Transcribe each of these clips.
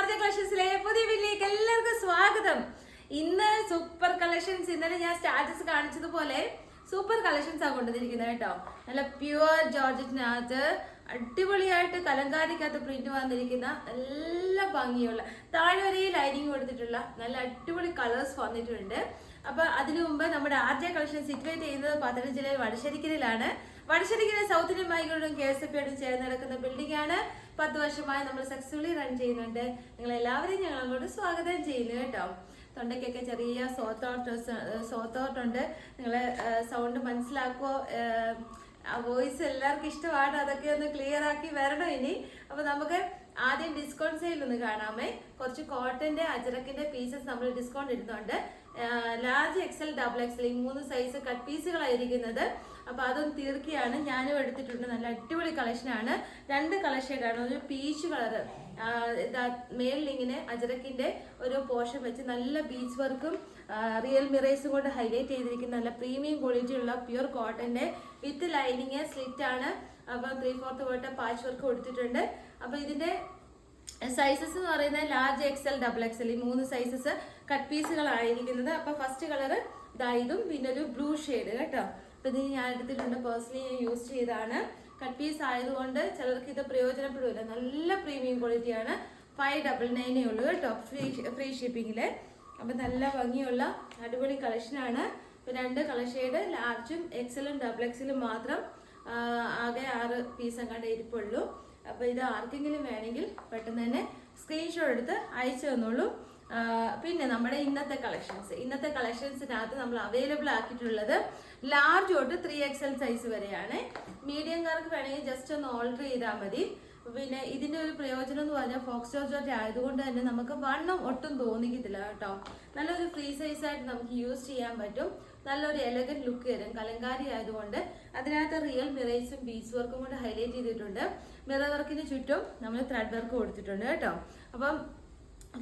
ആർജ കളക്ഷൻസിലെ പുതിയ വീട്ടിലേക്ക് എല്ലാവർക്കും സ്വാഗതം. ഇന്ന് സൂപ്പർ കളക്ഷൻസ്. ഇന്നലെ ഞാൻ സ്റ്റാറ്റസ് കാണിച്ചതുപോലെ സൂപ്പർ കളക്ഷൻസ് ആണ് കൊണ്ടുവന്നിരിക്കുന്നത് കേട്ടോ. നല്ല പ്യുവർ ജോർജറ്റിനകത്ത് അടിപൊളിയായിട്ട് കലങ്കാരിക്കകത്ത് പ്രിന്റ് വന്നിരിക്കുന്ന നല്ല ഭംഗിയുള്ള താഴെ വരെ ലൈനിങ് കൊടുത്തിട്ടുള്ള നല്ല അടിപൊളി കളേഴ്സ് വന്നിട്ടുണ്ട്. അപ്പൊ അതിനു മുമ്പ് നമ്മുടെ ആർജ കളക്ഷൻ സിറ്റുവേറ്റ് ചെയ്യുന്നത് പത്തനംതിട്ട ജില്ലയിൽ വടശ്ശേരിക്കലിലാണ് വടശ്ശേരിക്കലിലെ സൗത്ത് ഇന്ത്യൻ ബാങ്കുകളും കെ എസ് എഫ് ചേർന്ന് നടക്കുന്ന ബിൽഡിംഗ് ആണ്. പത്ത് വർഷമായി നമ്മൾ സക്സസ്ഫുള്ളി റൺ ചെയ്യുന്നുണ്ട്. നിങ്ങൾ എല്ലാവരെയും ഞങ്ങൾ അങ്ങോട്ട് സ്വാഗതം ചെയ്യുന്നു കേട്ടോ. തൊണ്ടയ്ക്കൊക്കെ ചെറിയ സോത്തോട്ട് സോത്തോട്ടുണ്ട് നിങ്ങൾ സൗണ്ട് മനസ്സിലാക്കുമോ ആ വോയിസ് എല്ലാവർക്കും ഇഷ്ടമാണ്. അതൊക്കെ ഒന്ന് ക്ലിയർ ആക്കി വരണം ഇനി. അപ്പൊ നമുക്ക് ആദ്യം ഡിസ്കൗണ്ട് സെയിൽ ഒന്ന് കാണാമേ. കുറച്ച് കോട്ടന്റെ അജറക്കിന്റെ പീസസ് നമ്മൾ ഡിസ്കൗണ്ട് ഇടുന്നുണ്ട്. ലാർജ് എക്സൽ ഡബിൾ എക്സൽ ഈ മൂന്ന് സൈസ് കട്ട് പീസുകളായിരിക്കുന്നത് അപ്പൊ അതും തീർക്കുകയാണ് ഞാനും എടുത്തിട്ടുണ്ട്. നല്ല അടിപൊളി കളക്ഷനാണ് രണ്ട് കളർ ഷെയ്ഡാണ് ഒരു പീച്ച് കളറ് എന്താ ഇങ്ങനെ അജറക്കിന്റെ ഒരു പോർഷൻ വെച്ച് നല്ല ബീച്ച് വർക്കും റിയൽ മിറേഴ്സും കൊണ്ട് ഹൈലൈറ്റ് ചെയ്തിരിക്കുന്ന നല്ല പ്രീമിയം ക്വാളിറ്റി ഉള്ള പ്യുർ കോട്ടന്റെ വിത്ത് ലൈനിങ് സ്ലിറ്റ് ആണ്. അപ്പം ത്രീ ഫോർത്ത് പോയിട്ട് പാച്ച് വർക്ക് കൊടുത്തിട്ടുണ്ട്. അപ്പോൾ ഇതിന്റെ സൈസസ് എന്ന് പറയുന്നത് ലാർജ് എക്സൽ ഡബിൾ എക്സൽ ഈ മൂന്ന് സൈസസ് കട്ട് പീസുകളായിരിക്കുന്നത് അപ്പോൾ ഫസ്റ്റ് കളർ ഇതായതും പിന്നെ ഒരു ബ്ലൂ ഷെയ്ഡ് കേട്ടോ. അപ്പൊ ഇത് ഞാൻ എടുത്തിട്ടുണ്ട്. പേഴ്സണലി ഞാൻ യൂസ് ചെയ്താണ് കട്ട് പീസ് ആയതുകൊണ്ട് ചിലർക്ക് ഇത് പ്രയോജനപ്പെടില്ല നല്ല പ്രീമിയം ക്വാളിറ്റിയാണ് ഫൈവ് ഡബിൾ നയനേ ഉള്ളൂ കേട്ടോ. ഫ്രീ ഫ്രീ ഷിപ്പിങ്ങിൽ അപ്പം നല്ല ഭംഗിയുള്ള അടിപൊളി കളക്ഷനാണ് ഇപ്പം രണ്ട് കളർ ലാർജും എക്സലും ഡബിൾ എക്സലും മാത്രം ആകെ ആറ് പീസ് അങ്ങാണ്ട് ഇരിപ്പുള്ളൂ. അപ്പോൾ ഇത് ആർക്കെങ്കിലും വേണമെങ്കിൽ പെട്ടെന്ന് തന്നെ സ്ക്രീൻഷോട്ട് എടുത്ത് അയച്ചു തന്നോളൂ. പിന്നെ നമ്മുടെ ഇന്നത്തെ കളക്ഷൻസ് ഇന്നത്തെ കളക്ഷൻസിനകത്ത് നമ്മൾ അവൈലബിൾ ആക്കിയിട്ടുള്ളത് ലാർജ് തൊട്ട് ത്രീ എൽ സൈസ് വരെയാണ്. മീഡിയംകാർക്ക് വേണമെങ്കിൽ ജസ്റ്റ് ഒന്ന് ഓൾഡർ ചെയ്താൽ മതി. പിന്നെ ഇതിന്റെ ഒരു പ്രയോജനം എന്ന് പറഞ്ഞാൽ ഫോക്സ് ജോർജറ്റ് ആയതുകൊണ്ട് തന്നെ നമുക്ക് വണ്ണം ഒട്ടും തോന്നിക്കത്തില്ല കേട്ടോ. നല്ലൊരു ഫ്രീ സൈസ് ആയിട്ട് നമുക്ക് യൂസ് ചെയ്യാൻ പറ്റും. നല്ലൊരു എലഗന്റ് ലുക്ക് തരും. കലങ്കാരി ആയതുകൊണ്ട് അതിനകത്ത് റിയൽ മിറേഴ്സും ബീച്ച് വർക്കും കൊണ്ട് ഹൈലൈറ്റ് ചെയ്തിട്ടുണ്ട്. മിറർ വർക്കിന് ചുറ്റും നമ്മൾ ത്രെഡ് വർക്ക് കൊടുത്തിട്ടുണ്ട് കേട്ടോ. അപ്പം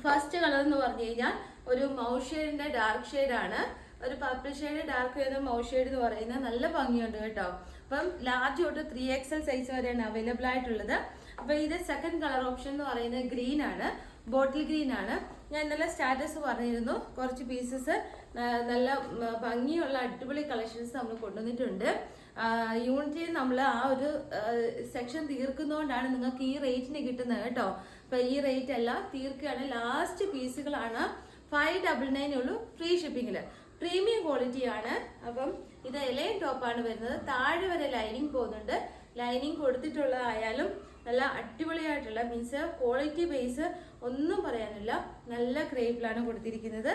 ഫസ്റ്റ് കളർ എന്ന് പറഞ്ഞു കഴിഞ്ഞാൽ ഒരു മൗഷേഡിന്റെ ഡാർക്ക് ഷെയ്ഡ് ആണ്. ഒരു പർപ്പിൾ ഷെയ്ഡ് ഡാർക്ക് വരുന്ന ഷെയ്ഡ് എന്ന് പറയുന്നത് നല്ല ഭംഗിയുണ്ട് കേട്ടോ. അപ്പം ലാർജ് തൊട്ട് ത്രീ എക്സൽ സൈസ് വരെയാണ് അവൈലബിൾ ആയിട്ടുള്ളത്. അപ്പൊ ഇത് സെക്കൻഡ് കളർ ഓപ്ഷൻ എന്ന് പറയുന്നത് ഗ്രീൻ ആണ്. ബോട്ടിൽ ഗ്രീൻ ആണ്. ഞാൻ ഇന്നലെ സ്റ്റാറ്റസ് പറഞ്ഞിരുന്നു. കുറച്ച് പീസസ് നല്ല ഭംഗിയുള്ള അടിപൊളി കളക്ഷൻസ് നമ്മൾ കൊണ്ടുവന്നിട്ടുണ്ട്. യൂണിറ്റിൽ നമ്മൾ ആ ഒരു സെക്ഷൻ തീർക്കുന്നതുകൊണ്ടാണ് നിങ്ങൾക്ക് ഈ റേറ്റിന് കിട്ടുന്നത് കേട്ടോ. അപ്പൊ ഈ റേറ്റ് അല്ല തീർക്കുകയാണ്. ലാസ്റ്റ് പീസുകളാണ് ഫൈവ് ഡബിൾ നയൻ ഉള്ളൂ ഫ്രീ ഷിപ്പിങ്ങിൽ പ്രീമിയം ക്വാളിറ്റി ആണ്. അപ്പം ഇത് എലൈൻ ടോപ്പാണ് വരുന്നത്. താഴെ വരെ ലൈനിങ് പോകുന്നുണ്ട്. ലൈനിങ് കൊടുത്തിട്ടുള്ളതായാലും നല്ല അടിപൊളിയായിട്ടുള്ള മീൻസ് ക്വാളിറ്റി ബേസ് ഒന്നും പറയാനില്ല. നല്ല ക്രേപ്പിലാണ് കൊടുത്തിരിക്കുന്നത്.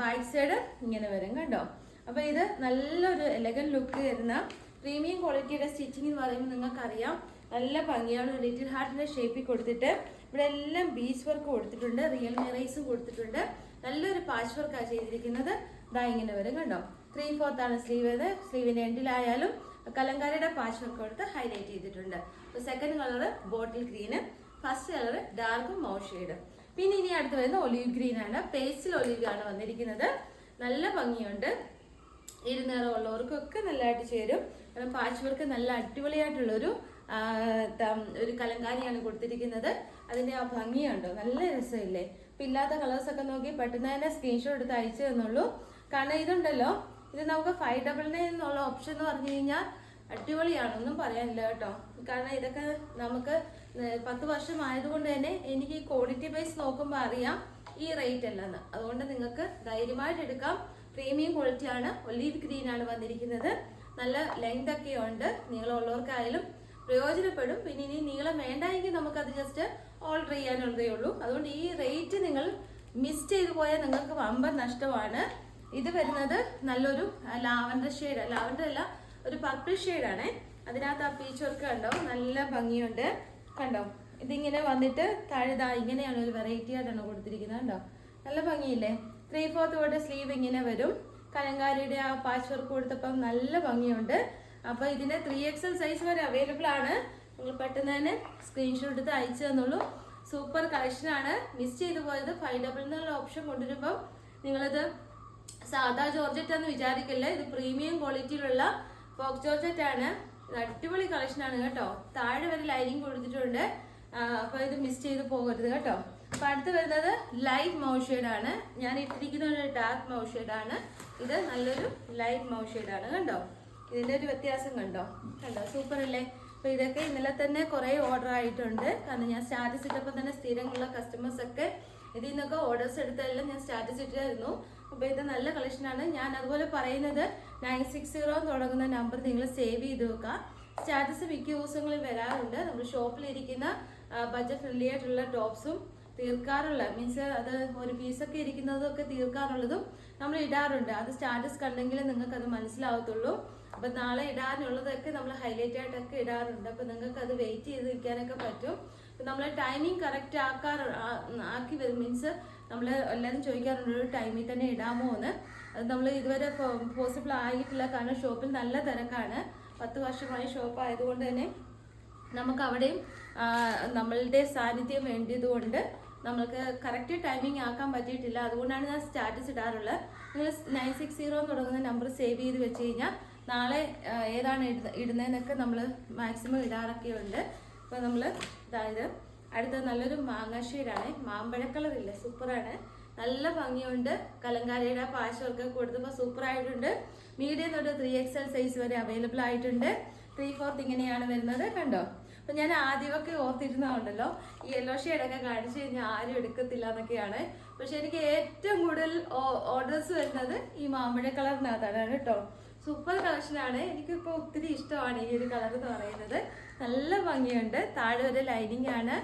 ബാക്ക് സൈഡ് ഇങ്ങനെ വരും കണ്ടോ? അപ്പൊ ഇത് നല്ലൊരു എലഗൻ ലുക്ക് തരുന്ന പ്രീമിയം ക്വാളിറ്റിയുടെ സ്റ്റിച്ചിങ് എന്ന് പറയുമ്പോൾ നിങ്ങൾക്കറിയാം. നല്ല ഭംഗിയാണ്. ലിറ്റിൽ ഹാർട്ടിന്റെ ഷേപ്പിൽ കൊടുത്തിട്ട് ഇവിടെ എല്ലാം ബീച്ച് വർക്ക് കൊടുത്തിട്ടുണ്ട് റിയൽ മിറൈസും കൊടുത്തിട്ടുണ്ട്. നല്ലൊരു പാച്ച് വർക്കാണ് ചെയ്തിരിക്കുന്നത്. ഇതാ ഇങ്ങനെ വരും കണ്ടോ? ത്രീ ഫോർത്ത് ആണ് സ്ലീവ് ഇത്. സ്ലീവിന്റെ എൻഡിലായാലും കലങ്കാരിയുടെ പാച്ച് വർക്ക് കൊടുത്ത് ഹൈലൈറ്റ് ചെയ്തിട്ടുണ്ട്. Second colour bottle green first colour dark mauve shade പിന്നെ ഇനി അടുത്ത് വരുന്ന ഒലിവ് ഗ്രീൻ ആണ്. പേസ്റ്റിൽ ഒലിവ് ആണ് വന്നിരിക്കുന്നത്. നല്ല ഭംഗിയുണ്ട്. ഇരുനിറമുള്ളവർക്കൊക്കെ നല്ലതായിട്ട് ചേരും. കാരണം പാച്ച് വർക്ക് നല്ല അടിപൊളിയായിട്ടുള്ളൊരു ഒരു കലങ്കാരിയാണ് കൊടുത്തിരിക്കുന്നത്. അതിന്റെ ആ ഭംഗിയുണ്ടോ? നല്ല രസമില്ലേ? അപ്പം ഇല്ലാത്ത കളേഴ്സ് ഒക്കെ നോക്കി പെട്ടെന്ന് തന്നെ സ്ക്രീൻഷോട്ട് എടുത്ത് അയച്ചു തന്നുള്ളൂ കാരണം ഇതുണ്ടല്ലോ ഇത് നമുക്ക് ഫൈവ് ഡബിൾ നയൻ എന്നുള്ള ഓപ്ഷൻ എന്ന് പറഞ്ഞു കഴിഞ്ഞാൽ അടിപൊളിയാണ്. ഒന്നും പറയാനില്ല കേട്ടോ. കാരണം ഇതൊക്കെ നമുക്ക് പത്ത് വർഷം ആയതുകൊണ്ട് തന്നെ എനിക്ക് ഈ ക്വാളിറ്റി ബേസ് നോക്കുമ്പോൾ അറിയാം ഈ റേറ്റ് അല്ലെന്ന്. അതുകൊണ്ട് നിങ്ങൾക്ക് ധൈര്യമായിട്ട് എടുക്കാം. പ്രീമിയം ക്വാളിറ്റി ആണ്. ഒലീവ് ഗ്രീൻ ആണ് വന്നിരിക്കുന്നത്. നല്ല ലെങ്ത് ഒക്കെ ഉണ്ട്. നീളമുള്ളവർക്കായാലും പ്രയോജനപ്പെടും. പിന്നെ ഇനി നീളം വേണ്ടായെങ്കിൽ നമുക്കത് ജസ്റ്റ് ഓൾഡർ ചെയ്യാനുള്ളതേ ഉള്ളൂ. അതുകൊണ്ട് ഈ റേറ്റ് നിങ്ങൾ മിസ് ചെയ്തു പോയാൽ നിങ്ങൾക്ക് വമ്പൻ നഷ്ടമാണ്. ഇത് വരുന്നത് നല്ലൊരു ലാവൻഡർ ഷെയ്ഡ് ലാവൻഡർ അല്ല ഒരു പർപ്പിൾ ഷെയ്ഡാണേ അതിനകത്ത് ആ പീച്ച് വർക്ക് കണ്ടോ? നല്ല ഭംഗിയുണ്ട്. കണ്ടോ? ഇതിങ്ങനെ വന്നിട്ട് താഴെതാ ഇങ്ങനെയാണ് ഒരു വെറൈറ്റി ആയിട്ടാണ് കൊടുത്തിരിക്കുന്നത്. കണ്ടോ? നല്ല ഭംഗിയില്ലേ? ത്രീ ഫോർത്ത് തൊട്ട് സ്ലീവ് ഇങ്ങനെ വരും. കലങ്കാരിയുടെ ആ പാച്ച് വർക്ക് കൊടുത്തപ്പം നല്ല ഭംഗിയുണ്ട്. അപ്പൊ ഇതിന്റെ ത്രീ എക്സൽ സൈസ് വരെ അവൈലബിൾ ആണ്. നിങ്ങൾ പെട്ടെന്ന് തന്നെ സ്ക്രീൻഷോട്ട് എടുത്ത് അയച്ചു തന്നുള്ളൂ സൂപ്പർ കളക്ഷനാണ് മിസ് ചെയ്തു പോയത് ഫൈവ് ഡബിൾ എന്നുള്ള ഓപ്ഷൻ കൊണ്ടുവരുമ്പോൾ നിങ്ങളത് സാധാ ജോർജറ്റ് എന്ന് വിചാരിക്കില്ല? ഇത് പ്രീമിയം ക്വാളിറ്റിയിലുള്ള ഫോക്ക് ജോർജറ്റ് ആണ്. അടിപൊളി കളക്ഷനാണ് കേട്ടോ. താഴെ വരെ ലൈനിങ് കൊടുത്തിട്ടുണ്ട്. അപ്പോൾ അപ്പൊ ഇത് മിസ് ചെയ്ത് പോകരുത് കേട്ടോ. അപ്പൊ അടുത്ത് വരുന്നത് ലൈറ്റ് മൗഷേഡ് ആണ്. ഞാൻ ഇട്ടിരിക്കുന്ന ഒരു ഡാർക്ക് മൗഷേഡ് ആണ്. ഇത് നല്ലൊരു ലൈറ്റ് മൗഷേഡ് ആണ് കണ്ടോ? ഇതിന്റെ ഒരു വ്യത്യാസം കണ്ടോ? കണ്ടോ? സൂപ്പർ അല്ലേ? അപ്പൊ ഇതൊക്കെ ഇന്നലെ തന്നെ കുറെ ഓർഡർ ആയിട്ടുണ്ട്. കാരണം ഞാൻ സ്റ്റാറ്റസ് ഇട്ടപ്പോൾ തന്നെ സ്ഥിരമുള്ള കസ്റ്റമേഴ്സ് ഒക്കെ ഇതിൽ നിന്നൊക്കെ ഓർഡേഴ്സ് എടുത്തെല്ലാം ഞാൻ സ്റ്റാറ്റസ് ഇട്ടായിരുന്നു അപ്പോൾ ഇത് നല്ല കളക്ഷനാണ് ഞാൻ അതുപോലെ പറയുന്നത് നയൻ സിക്സ് സീറോ തുടങ്ങുന്ന നമ്പർ നിങ്ങൾ സേവ് ചെയ്ത് വെക്കുക സ്റ്റാറ്റസ് മിക്ക ദിവസങ്ങളിൽ വരാറുണ്ട്. നമ്മൾ ഷോപ്പിലിരിക്കുന്ന ബഡ്ജറ്റ് ഫ്രണ്ട്ലി ആയിട്ടുള്ള ടോപ്സും തീർക്കാറുള്ള മീൻസ് അത് ഒരു പീസൊക്കെ ഇരിക്കുന്നതൊക്കെ തീർക്കാറുള്ളതും നമ്മൾ ഇടാറുണ്ട്. അത് സ്റ്റാറ്റസ് കണ്ടെങ്കിൽ നിങ്ങൾക്ക് അത് മനസ്സിലാവത്തുള്ളൂ. അപ്പൊ നാളെ ഇടാനുള്ളതൊക്കെ നമ്മൾ ഹൈലൈറ്റ് ആയിട്ടൊക്കെ ഇടാറുണ്ട്. അപ്പൊ നിങ്ങൾക്ക് അത് വെയിറ്റ് ചെയ്ത് നിൽക്കാനൊക്കെ പറ്റും നമ്മൾ ടൈമിംഗ് കറക്റ്റ് ആക്കാറ് ആക്കി വരും. മീൻസ് നമ്മൾ എല്ലാവരും ചോദിക്കാറുണ്ട് ഒരു ടൈമിൽ തന്നെ ഇടാമോ എന്ന്. അത് നമ്മൾ ഇതുവരെ പോസിബിൾ ആയിട്ടില്ല. കാരണം ഷോപ്പിൽ നല്ല തിരക്കാണ്. പത്ത് വർഷമായി ഷോപ്പ് ആയതുകൊണ്ട് തന്നെ നമുക്ക് അവിടെയും നമ്മളുടെ സാന്നിധ്യം വേണ്ടിയതുകൊണ്ട് നമ്മൾക്ക് കറക്റ്റ് ടൈമിംഗ് ആക്കാൻ പറ്റിയിട്ടില്ല. അതുകൊണ്ടാണ് ഞാൻ സ്റ്റാറ്റസ് ഇടാറുള്ളത്. നിങ്ങൾ നയൻ സിക്സ് സീറോ തുടങ്ങുന്ന നമ്പർ സേവ് ചെയ്ത് വെച്ച് കഴിഞ്ഞാൽ നാളെ ഏതാണ് ഇടുന്ന ഇടുന്നതെന്നൊക്കെ നമ്മൾ മാക്സിമം ഇടാറൊക്കെ ഉണ്ട് അപ്പോൾ നമ്മൾ അതായത് അടുത്ത നല്ലൊരു മാങ്ങ മാമ്പഴ കളർ ഇല്ല? സൂപ്പറാണ്. നല്ല ഭംഗിയുണ്ട്. കലങ്കാരിയുടെ പാശമൊക്കെ കൊടുത്തപ്പോൾ സൂപ്പർ ആയിട്ടുണ്ട് മീഡിയം തൊട്ട് ത്രീ എക്സ് സൈസ് വരെ അവൈലബിൾ ആയിട്ടുണ്ട്. ത്രീ ഫോർത്ത് ഇങ്ങനെയാണ് വരുന്നത്. കണ്ടോ? അപ്പം ഞാൻ ആദ്യമൊക്കെ ഓർത്തിരുന്നതുണ്ടല്ലോ ഈ യെല്ലോ ഷെയ്ഡൊക്കെ കാണിച്ചു കഴിഞ്ഞാൽ ആരും എടുക്കത്തില്ല എന്നൊക്കെയാണ്. പക്ഷെ എനിക്ക് ഏറ്റവും കൂടുതൽ ഓർഡേഴ്സ് വരുന്നത് ഈ മാമ്പഴ കളറിനകത്താണ് കേട്ടോ. സൂപ്പർ കളക്ഷനാണ്. എനിക്കിപ്പോൾ ഒത്തിരി ഇഷ്ടമാണ് ഈ ഒരു കളർ എന്ന് പറയുന്നത്. നല്ല ഭംഗിയുണ്ട്. താഴെ ഒരു ലൈനിങ് ആണ്.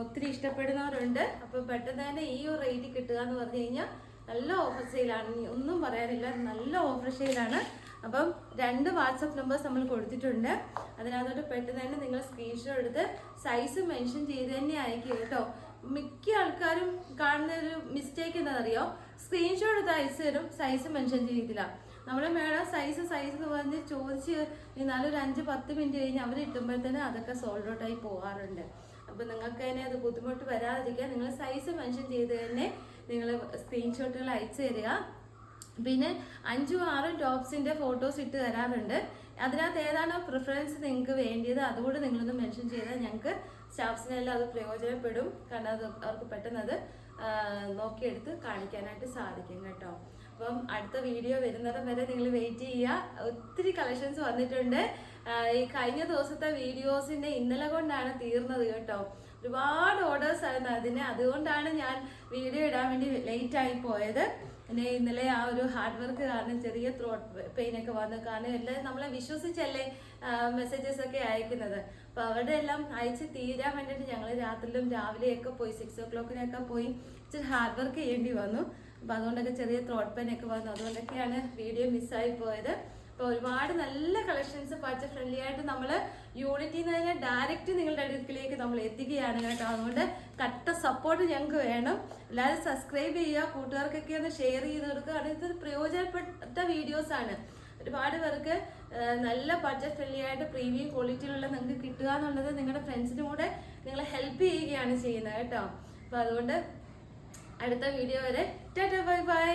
ഒത്തിരി ഇഷ്ടപ്പെടുന്നവരുണ്ട്. അപ്പോൾ പെട്ടെന്ന് തന്നെ ഈ ഒരു റേറ്റ് കിട്ടുക എന്ന് പറഞ്ഞു കഴിഞ്ഞാൽ നല്ല ഓഫർ സെയിലാണ് ഒന്നും പറയാനില്ല. നല്ല ഓഫർ സെയിലാണ് അപ്പം രണ്ട് വാട്സപ്പ് നമ്പേഴ്സ് നമ്മൾ കൊടുത്തിട്ടുണ്ട്. അതിനകത്തോട്ട് പെട്ടെന്ന് തന്നെ നിങ്ങൾ സ്ക്രീൻഷോട്ട് എടുത്ത് സൈസ് മെൻഷൻ ചെയ്ത് തന്നെ അയക്കുക കേട്ടോ. മിക്ക ആൾക്കാരും കാണുന്ന ഒരു മിസ്റ്റേക്ക് എന്താണെന്നറിയോ? സ്ക്രീൻഷോട്ട് എടുത്ത് അയച്ചു തരും. സൈസ് മെൻഷൻ ചെയ്തില്ല നമ്മൾ മേഡം സൈസ് സൈസ് പറഞ്ഞ് ചോദിച്ച് നിന്നാലും ഒരു അഞ്ച് പത്ത് മിനിറ്റ് കഴിഞ്ഞ് അവർ ഇട്ടുമ്പോഴത്തേനും അതൊക്കെ സോൾഡ് ഔട്ട് ആയി പോകാറുണ്ട്. അപ്പോൾ നിങ്ങൾക്ക് തന്നെ അത് ബുദ്ധിമുട്ട് വരാതിരിക്കാൻ നിങ്ങൾ സൈസ് മെൻഷൻ ചെയ്ത് തന്നെ നിങ്ങൾ സ്ക്രീൻഷോട്ടുകൾ അയച്ചു തരിക. പിന്നെ അഞ്ചും ആറും ടോപ്സിന്റെ ഫോട്ടോസ് ഇട്ട് തരാറുണ്ട്. അതിനകത്ത് ഏതാണോ പ്രിഫറൻസ് നിങ്ങൾക്ക് വേണ്ടിയത് അതുകൂടെ നിങ്ങളൊന്ന് മെൻഷൻ ചെയ്താൽ ഞങ്ങൾക്ക് സ്റ്റാഫ്സിനെല്ലാം അത് പ്രയോജനപ്പെടും. കാരണം അത് അവർക്ക് പെട്ടെന്ന് അത് നോക്കിയെടുത്ത് കാണിക്കാനായിട്ട് സാധിക്കും കേട്ടോ. അപ്പം അടുത്ത വീഡിയോ വരുന്നിടം വരെ നിങ്ങൾ വെയിറ്റ് ചെയ്യുക. ഒത്തിരി കളക്ഷൻസ് വന്നിട്ടുണ്ട്. ഈ കഴിഞ്ഞ ദിവസത്തെ വീഡിയോസിന്റെ ഇന്നലെ കൊണ്ടാണ് തീർന്നത് കേട്ടോ. ഒരുപാട് ഓർഡേഴ്സ് ആയിരുന്നു അതിന്. അതുകൊണ്ടാണ് ഞാൻ വീഡിയോ ഇടാൻ വേണ്ടി ലേറ്റ് ആയി പോയത്. പിന്നെ ഇന്നലെ ആ ഒരു ഹാർഡ് വർക്ക് കാരണം ചെറിയ ത്രോട്ട് പെയിൻ ഒക്കെ വന്നു കാരണം എല്ലാം നമ്മളെ വിശ്വസിച്ചല്ലേ മെസ്സേജസ് ഒക്കെ അയക്കുന്നത്. അപ്പൊ അവരുടെ എല്ലാം അയച്ച് തീരാൻ വേണ്ടിയിട്ട് ഞങ്ങൾ രാത്രിയിലും രാവിലെയൊക്കെ പോയി സിക്സ് ഓ ക്ലോക്കിനൊക്കെ പോയി ഇച്ചിരി ഹാർഡ് വർക്ക് ചെയ്യേണ്ടി വന്നു. അപ്പൊ അതുകൊണ്ടൊക്കെ ചെറിയ ത്രോട്ട് പെയിൻ ഒക്കെ വന്നു. അതുകൊണ്ടൊക്കെയാണ് വീഡിയോ മിസ്സായി പോയത്. അപ്പൊ ഒരുപാട് നല്ല കളക്ഷൻസ് ബഡ്ജറ്റ് ഫ്രണ്ട്ലി ആയിട്ട് നമ്മൾ യൂണിറ്റിൽ നിന്ന് തന്നെ ഡയറക്റ്റ് നിങ്ങളുടെ അടുക്കിലേക്ക് നമ്മൾ എത്തിക്കുകയാണ് കേട്ടോ. അതുകൊണ്ട് കട്ട സപ്പോർട്ട് ഞങ്ങൾക്ക് വേണം. എല്ലാവരും സബ്സ്ക്രൈബ് ചെയ്യുക കൂട്ടുകാർക്കൊക്കെ ഒന്ന് ഷെയർ ചെയ്ത് കൊടുക്കുക. കാരണം ഇത് പ്രയോജനപ്പെട്ട വീഡിയോസ് ആണ്. ഒരുപാട് പേർക്ക് നല്ല ബഡ്ജറ്റ് ഫ്രണ്ട്ലി ആയിട്ട് പ്രീമിയം ക്വാളിറ്റിയിലുള്ള നിങ്ങൾക്ക് കിട്ടുക എന്നുള്ളത് നിങ്ങളുടെ ഫ്രണ്ട്സിനും കൂടെ നിങ്ങളെ ഹെൽപ്പ് ചെയ്യുകയാണ് ചെയ്യുന്നത് കേട്ടോ. അപ്പോൾ അതുകൊണ്ട് അടുത്ത വീഡിയോ വരെ. Tata bye bye